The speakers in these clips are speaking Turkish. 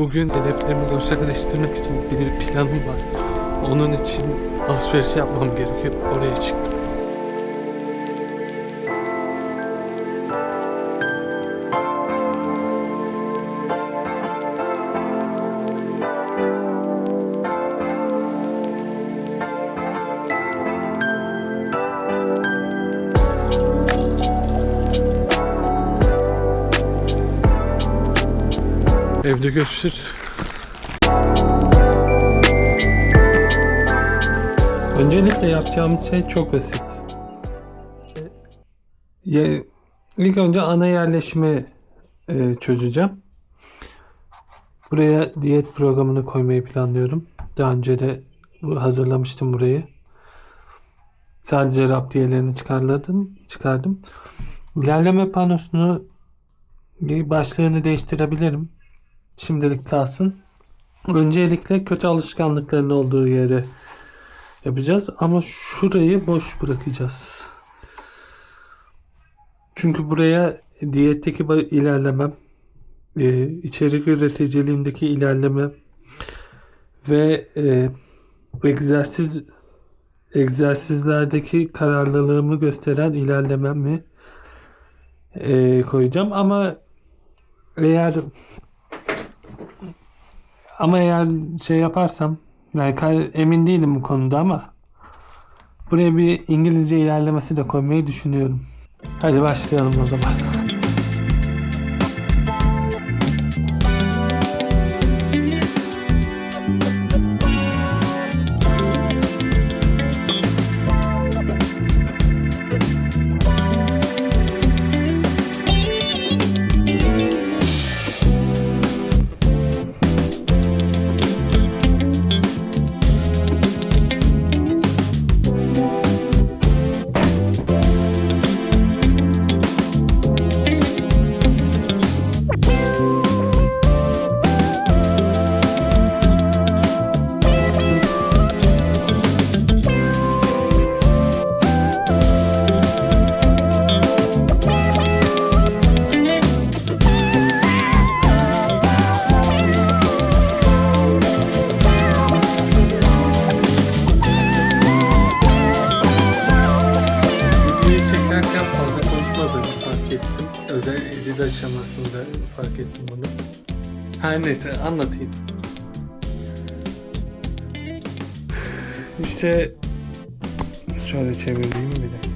Bugün hedeflerimi gerçekleştirmek için bir planım var. Onun için alışveriş yapmam gerekiyor. Oraya çıktım. Evde görüşürüz. Öncelikle yapacağımız şey çok basit. Ya, ilk önce ana yerleşimi e, çözeceğim. Buraya diyet programını koymayı planlıyorum. Daha önce de hazırlamıştım burayı. Sadece raptiyelerini çıkarladım, çıkardım. İlerleme panosunu bir başlığını değiştirebilirim. Şimdilik kalsın. Öncelikle kötü alışkanlıkların olduğu yere yapacağız ama şurayı boş bırakacağız. Çünkü buraya diyetteki ilerlemem, e, içerik üreticiliğindeki ilerleme ve e, egzersiz egzersizlerdeki kararlılığımı gösteren ilerlememi e, koyacağım ama eğer ama eğer şey yaparsam yani emin değilim bu konuda ama buraya bir İngilizce ilerlemesi de koymayı düşünüyorum. Hadi başlayalım o zaman. Özel edit aşamasında fark ettim bunu. Her neyse anlatayım. İşte şöyle çevireyim bir de.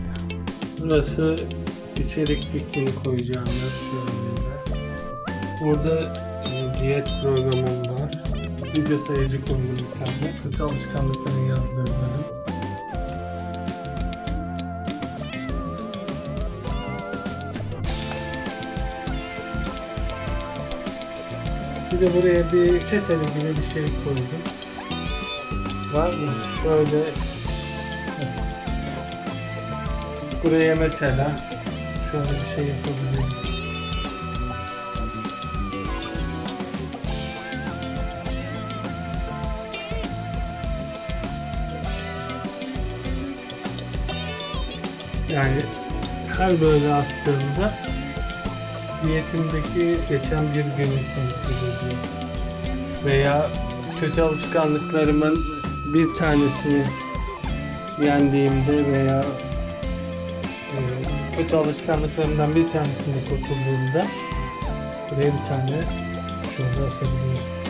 Burası içerik linkini koyacağım anda. Burada e, diyet programım var. Video sayıcı koydum bir tane. Kötü alışkanlıkları yazdırmadım. Bir de buraya bir çeteli gibi bir şey koydum. Var mı? Şöyle buraya mesela şöyle bir şey yapabilirim. Yani her böyle astığımda niyetimdeki geçen bir günü temsil ediyor. Veya kötü alışkanlıklarımın bir tanesini yendiğimde veya e, kötü alışkanlıklarımdan bir tanesini kurtulduğumda buraya bir tane şurada asabiliyorum.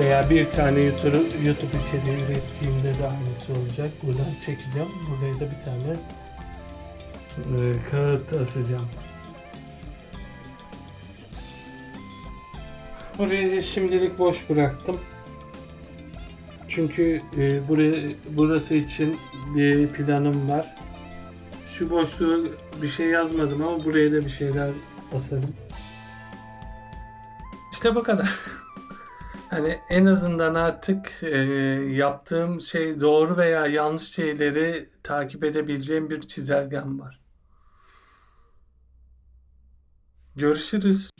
Veya bir tane YouTube, YouTube içeriği ürettiğimde de aynısı olacak. Buradan çekeceğim. Buraya da bir tane e, kağıt asacağım. Burayı şimdilik boş bıraktım. Çünkü e, buraya, burası için bir planım var. Şu boşluğu bir şey yazmadım ama buraya da bir şeyler basarım. İşte bu kadar. Hani en azından artık e, yaptığım şey doğru veya yanlış şeyleri takip edebileceğim bir çizelgem var. Görüşürüz.